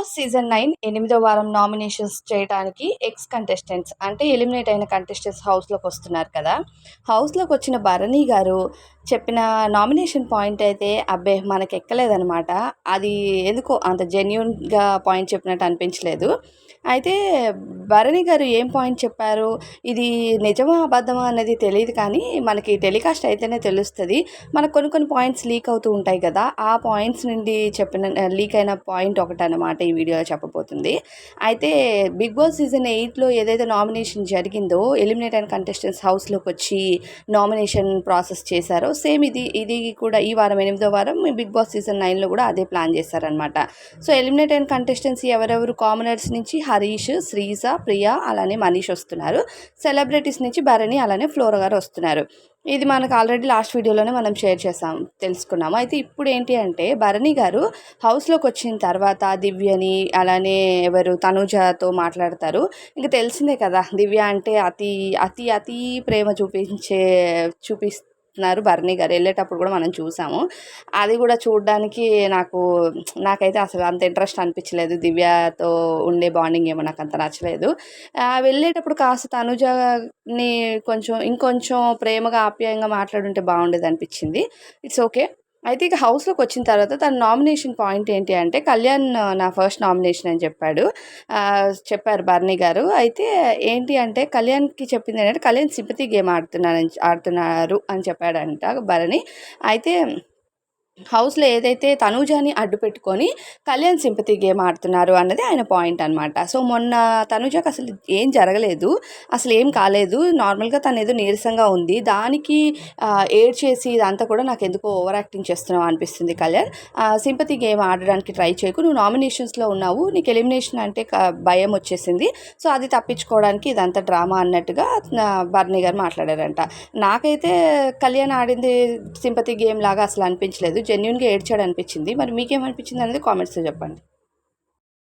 Boss season nine ఎనిమిదో వారం nominations చేయడానికి ఎక్స్ కంటెస్టెంట్స్ అంటే ఎలిమినేట్ అయిన కంటెస్టెంట్స్ హౌస్లోకి వస్తున్నారు కదా. హౌస్లోకి వచ్చిన భరణి గారు చెప్పిన నామినేషన్ పాయింట్ అయితే అబ్బే మనకి ఎక్కలేదనమాట అది ఎందుకో అంత జెన్యున్గా పాయింట్ చెప్పినట్టు అనిపించలేదు. అయితే భరణి గారు ఏం పాయింట్ చెప్పారు? ఇది నిజమా అబద్ధమా అనేది తెలియదు కానీ మనకి టెలికాస్ట్ అయితేనే తెలుస్తుంది. మనకు కొన్ని కొన్ని పాయింట్స్ లీక్ అవుతూ ఉంటాయి కదా ఆ పాయింట్స్ నుండి చెప్పిన లీక్ అయిన పాయింట్ ఒకటి అనమాట ఈ వీడియోలో చెప్పబోతుంది. అయితే బిగ్ బాస్ సీజన్ ఎయిట్లో ఏదైతే నామినేషన్ జరిగిందో ఎలిమినేట్ అయిన కంటెస్టెంట్స్ హౌస్లోకి వచ్చి నామినేషన్ ప్రాసెస్ చేశారో సేమ్ ఇది ఇది కూడా ఈ వారం ఎనిమిదో వారం బిగ్ బాస్ సీజన్ నైన్లో కూడా అదే ప్లాన్ చేశారనమాట సో ఎలిమినేట్ అయిన కంటెస్టెంట్స్ ఎవరెవరు కామనర్స్ నుంచి హరీష్ శ్రీజ ప్రియా అలానే మనీష్ వస్తున్నారు. సెలబ్రిటీస్ నుంచి భరణి అలానే ఫ్లోర్ గారు వస్తున్నారు. ఇది మనకు ఆల్రెడీ లాస్ట్ వీడియోలోనే మనం షేర్ చేసాం తెలుసుకున్నాము. అయితే ఇప్పుడు ఏంటి అంటే భరణి గారు హౌస్లోకి వచ్చిన తర్వాత దివ్యని అలానే ఎవరు తనుజతో మాట్లాడతారు. ఇంకా తెలిసిందే కదా దివ్య అంటే అతి అతి అతి ప్రేమ చూపించే చూపిస్తే చెప్తున్నారు భరణి గారు వెళ్ళేటప్పుడు కూడా మనం చూసాము. అది కూడా చూడడానికి నాకు నాకైతే అసలు అంత ఇంట్రెస్ట్ అనిపించలేదు. దివ్యతో ఉండే బాండింగ్ ఏమో నాకు అంత నచ్చలేదు. వెళ్ళేటప్పుడు కాస్త తనుజని కొంచెం ఇంకొంచెం ప్రేమగా ఆప్యాయంగా మాట్లాడుంటే బాగుండేది అనిపించింది. It's okay. అయితే ఇక హౌస్లోకి వచ్చిన తర్వాత తన నామినేషన్ పాయింట్ ఏంటి అంటే కళ్యాణ్ నా ఫస్ట్ నామినేషన్ అని చెప్పాడు. చెప్పారు బర్నీ గారు. అయితే ఏంటి అంటే కళ్యాణ్కి చెప్పింది ఏంటంటే కళ్యాణ్ సింపతి గేమ్ ఆడుతున్నానని ఆడుతున్నారు అని చెప్పాడంట భరణి అయితే హౌస్లో ఏదైతే తనూజాని అడ్డు పెట్టుకొని కళ్యాణ్ సింపతి గేమ్ ఆడుతున్నారు అన్నది ఆయన పాయింట్ అనమాట సో మొన్న తనూజాకి అసలు ఏం జరగలేదు అసలు ఏం కాలేదు. నార్మల్గా తను ఏదో నీరసంగా ఉంది. దానికి ఏడ్ చేసి ఇదంతా కూడా నాకు ఎందుకో ఓవర్ యాక్టింగ్ చేస్తున్నావు అనిపిస్తుంది కళ్యాణ్. సింపతి గేమ్ ఆడడానికి ట్రై చేయకు. నువ్వు నామినేషన్స్లో ఉన్నావు. నీకు ఎలిమినేషన్ అంటే భయం వచ్చేసింది. సో అది తప్పించుకోవడానికి ఇదంతా డ్రామా అన్నట్టుగా బర్నీ గారు మాట్లాడారంట. నాకైతే కళ్యాణ్ ఆడింది సింపతి గేమ్ లాగా అసలు అనిపించలేదు. జెన్యున్గా ఏడ్చాడు అనిపించింది మరి మీకేమనిపించింది అనేది కామెంట్స్లో చెప్పండి.